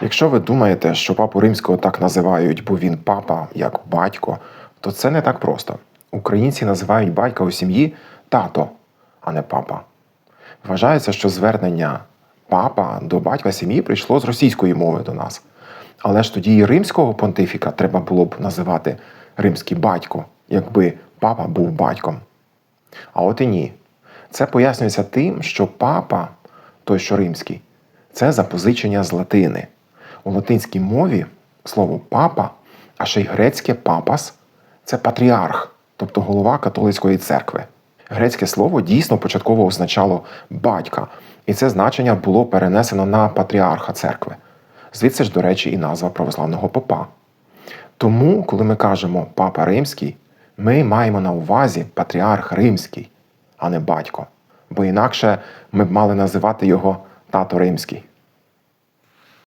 Якщо ви думаєте, що папу римського так називають, бо він папа як батько, то це не так просто. Українці називають батька у сім'ї тато, а не папа. Вважається, що звернення папа до батька сім'ї прийшло з російської мови до нас. Але ж тоді і римського понтифіка треба було б називати римський батько, якби папа був батьком. А от і ні. Це пояснюється тим, що папа, той що римський, це запозичення з латини. У латинській мові слово папа, а ще й грецьке папас це патріарх, тобто голова католицької церкви. Грецьке слово дійсно початково означало батька, і це значення було перенесено на патріарха церкви. Звідси ж, до речі, і назва православного попа. Тому, коли ми кажемо папа римський, ми маємо на увазі патріарх римський, а не батько. Бо інакше ми б мали називати його тато римський.